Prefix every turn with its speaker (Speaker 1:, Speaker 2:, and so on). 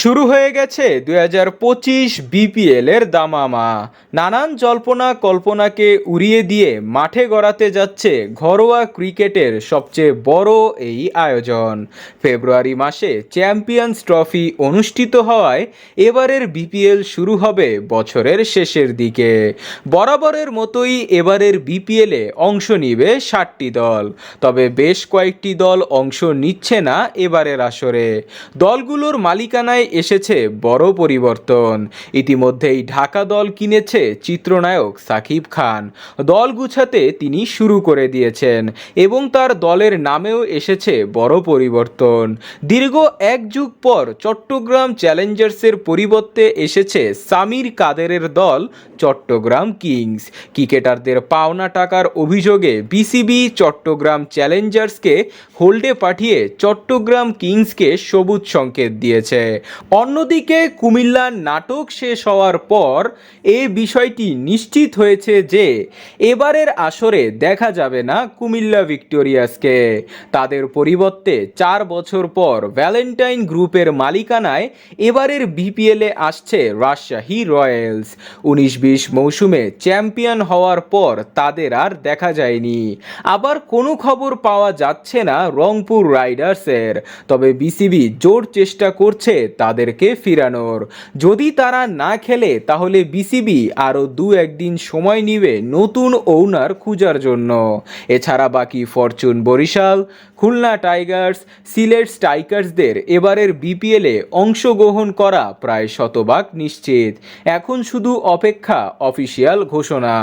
Speaker 1: শুরু হয়ে গেছে দুই হাজার পঁচিশ বিপিএল এর দামামা। নানান জল্পনা কল্পনাকে উড়িয়ে দিয়ে মাঠে গড়াতে যাচ্ছে ঘরোয়া ক্রিকেটের সবচেয়ে বড় এই আয়োজন। ফেব্রুয়ারি মাসে চ্যাম্পিয়ন্স ট্রফি অনুষ্ঠিত হওয়ায় এবারের বিপিএল শুরু হবে বছরের শেষের দিকে। বরাবরের মতোই এবারের বিপিএলে অংশ নিবে ষাটটি দল। তবে বেশ কয়েকটি দল অংশ নিচ্ছে না এবারের আসরে। দলগুলোর মালিকানায় এসেছে বড় পরিবর্তন। ইতিমধ্যেই ঢাকা দল কিনেছে চিত্রনায়ক সাকিব খান। দল গুছাতে তিনি শুরু করে দিয়েছেন এবং তার দলের নামেও এসেছে বড় পরিবর্তন। দীর্ঘ এক যুগ পর চট্টগ্রাম চ্যালেঞ্জার্সের পরিবর্তে এসেছে সামির কাদেরের দল চট্টগ্রাম কিংস। ক্রিকেটারদের পাওনা টাকার অভিযোগে বিসিবি চট্টগ্রাম চ্যালেঞ্জার্সকে হোল্ডে পাঠিয়ে চট্টগ্রাম কিংসকে সবুজ সংকেত দিয়েছে। অন্যদিকে কুমিল্লার নাটক শেষ হওয়ার পর এ বিষয়টি নিশ্চিত হয়েছে যে এবারের আসরে দেখা যাবে না কুমিল্লা ভিক্টোরিয়াসকে। তাদের পরিবর্তে চার বছর পর ভ্যালেন্টাইন গ্রুপের মালিকানায় এবারের বিপিএলে আসছে রাজশাহী রয়্যালস। উনিশ বিশ মৌসুমে চ্যাম্পিয়ন হওয়ার পর তাদের আর দেখা যায়নি। আবার কোনো খবর পাওয়া যাচ্ছে না রংপুর রাইডার্সের। তবে বিসিবি জোর চেষ্টা করছে তাদেরকে ফিরানোর। যদি তারা না খেলে, তাহলে বিসিবি আরও দু একদিন সময় নিবে নতুন ওনার খুঁজার জন্য। এছাড়া বাকি ফরচুন বরিশাল, খুলনা টাইগার্স, সিলেট স্ট্রাইকার্সদের এবারের বিপিএলে অংশগ্রহণ করা প্রায় শতভাগ নিশ্চিত। এখন শুধু অপেক্ষা, অফিসিয়াল ঘোষণা।